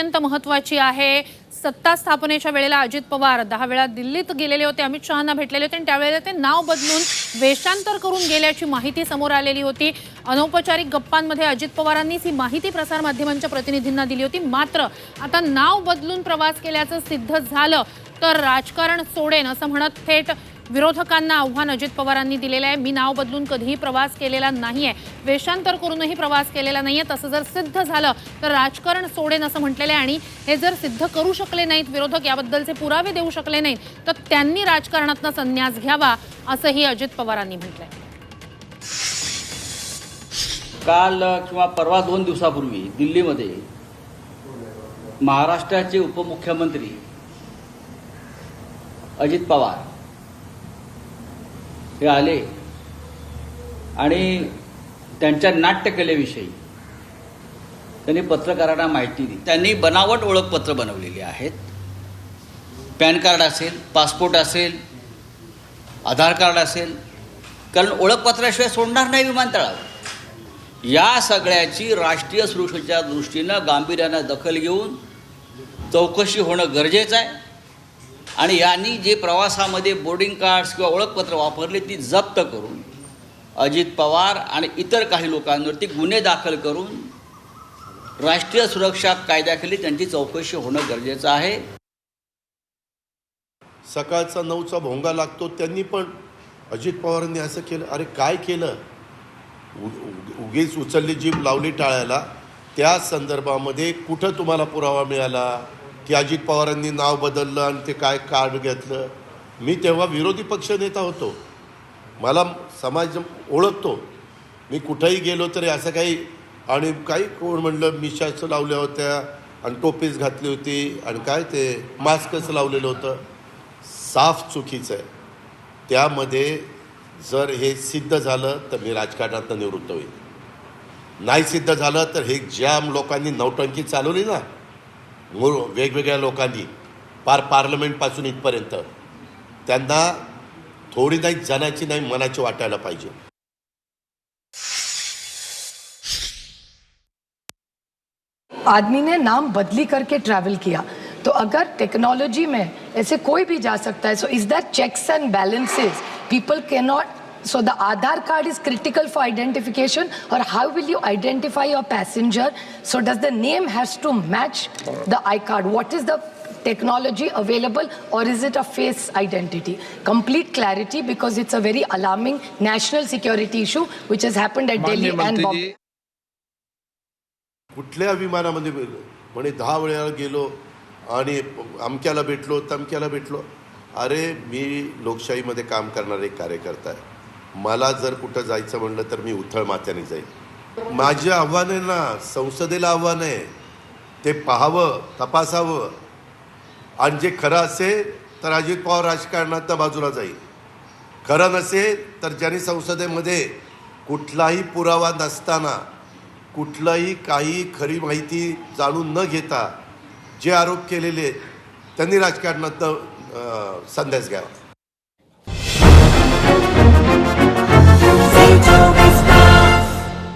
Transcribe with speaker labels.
Speaker 1: अत्यंत महत्वाची आहे. सत्ता स्थापनेच्या वेळेला अजित पवार दहा वेळा दिल्लीत गेलेले होते अमित शहाना भेटलेले होते आणि त्यावेळेला ते नाव बदलून वेषांतर करून गेल्याची माहिती समोर आलेली होती. अनौपचारिक गप्पांमध्ये अजित पवारांनीच ही माहिती प्रसारमाध्यमांच्या प्रतिनिधींना दिली होती. मात्र आता नाव बदलून प्रवास केल्याचं सिद्ध झालं तर राजकारण सोडेन असं म्हणत थेट विरोधकांना आव्हान अजित पवारांनी दिलेलं आहे. मी नाव बदलून कधीही प्रवास केलेला नाही आहे वेषांतर करूनही प्रवास केलेला नाहीये. तसं जर सिद्ध झालं तर राजकारण सोडेन असं म्हटलेलं आहे आणि हे जर सिद्ध करू शकले नाहीत विरोधक याबद्दलचे पुरावे देऊ शकले नाहीत तर त्यांनी राजकारणातनं संन्यास घ्यावा असंही अजित पवारांनी म्हटलंय.
Speaker 2: काल किंवा परवा दोन दिवसापूर्वी दिल्लीमध्ये महाराष्ट्राचे उपमुख्यमंत्री अजित पवार हे आले. आणि त्यांच्या नाट्यकलेविषयी त्यांनी पत्रकारांना माहिती दिली. त्यांनी बनावट ओळखपत्र बनवलेली आहेत. पॅन कार्ड असेल पासपोर्ट असेल आधार कार्ड असेल. कारण ओळखपत्राशिवाय सोडणार नाही विमानतळावर. या सगळ्याची राष्ट्रीय सुरक्षेच्या दृष्टीनं गांभीर्यानं दखल घेऊन चौकशी होणं गरजेचं आहे. आणि यांनी जे प्रवासामध्ये बोर्डिंग कार्ड्स किंवा ओळखपत्र वापरले ती जप्त करून अजित पवार आणि इतर काही लोकांवरती गुन्हे दाखल करून राष्ट्रीय सुरक्षा कायद्याखाली त्यांची चौकशी होणं गरजेचं आहे.
Speaker 3: सकाळचा नऊचा भोंगा लागतो त्यांनी पण अजित पवारांनी असं केलं अरे काय केलं? उ- उगीच उचलली जीभ लावली टाळायला. त्या संदर्भामध्ये कुठं तुम्हाला पुरावा मिळाला? की अजित पवारांनी नाव बदललं आणि ते काय कार्ड घेतलं. मी तेव्हा विरोधी पक्षनेता होतो. मला समाज ओळखतो. मी कुठंही गेलो तरी असं काही आणि काही कोण म्हणलं मिशाचं लावल्या होत्या आणि टोपीच घातली होती आणि काय ते मास्कच लावलेलं होतं. साफ चुकीचं आहे. त्यामध्ये जर हे सिद्ध झालं तर मी राजकारणातनं निवृत्त होईल. नाही सिद्ध झालं तर हे ज्या लोकांनी नौटंकी चालवली ना वेगवेगळ्या लोकांनी पार पार्लमेंटपासून इथपर्यंत त्यांना थोडी नाही जनाची नाही मनाची वाटायला पाहिजे.
Speaker 4: आदमी ने नाम बदली करके ट्रैवल किया। तो अगर टेक्नोलॉजी में ऐसे कोई भी जा सकता है so is that checks and balances people can not so the aadhaar card is critical for identification or how will you identify your passenger so does the name has to match the icard what is the technology available or is it a face identity complete clarity because it's a very alarming national security issue which has happened at delhi
Speaker 5: माननीय
Speaker 4: and
Speaker 5: मंत्री
Speaker 4: bombay
Speaker 5: जी
Speaker 3: कुठल्या विमानामध्ये गेलो म्हणे दहा वेळा गेलो आणि अमक्याला भेटलो तमक्याला भेटलो अरे मी लोकशाहीमध्ये काम करणारा एक कार्यकर्ता आहे मला जर कुठं जायचं म्हणलं तर मी उथळ माथ्याने जाईल माझे आव्हान आहे ना संसदेला आव्हान आहे. ते पाहावं तपासावं. आणि जे खरं असेल तर अजित पवार राजकारणात बाजूला जाईल. खरं नसेल तर ज्यांनी संसदेमध्ये कुठलाही पुरावा नसताना कुठलाही काही खरी माहिती जाणून न घेता जे आरोप केलेले आहेत, त्यांनी राजकारणात संध्यास घ्यावा.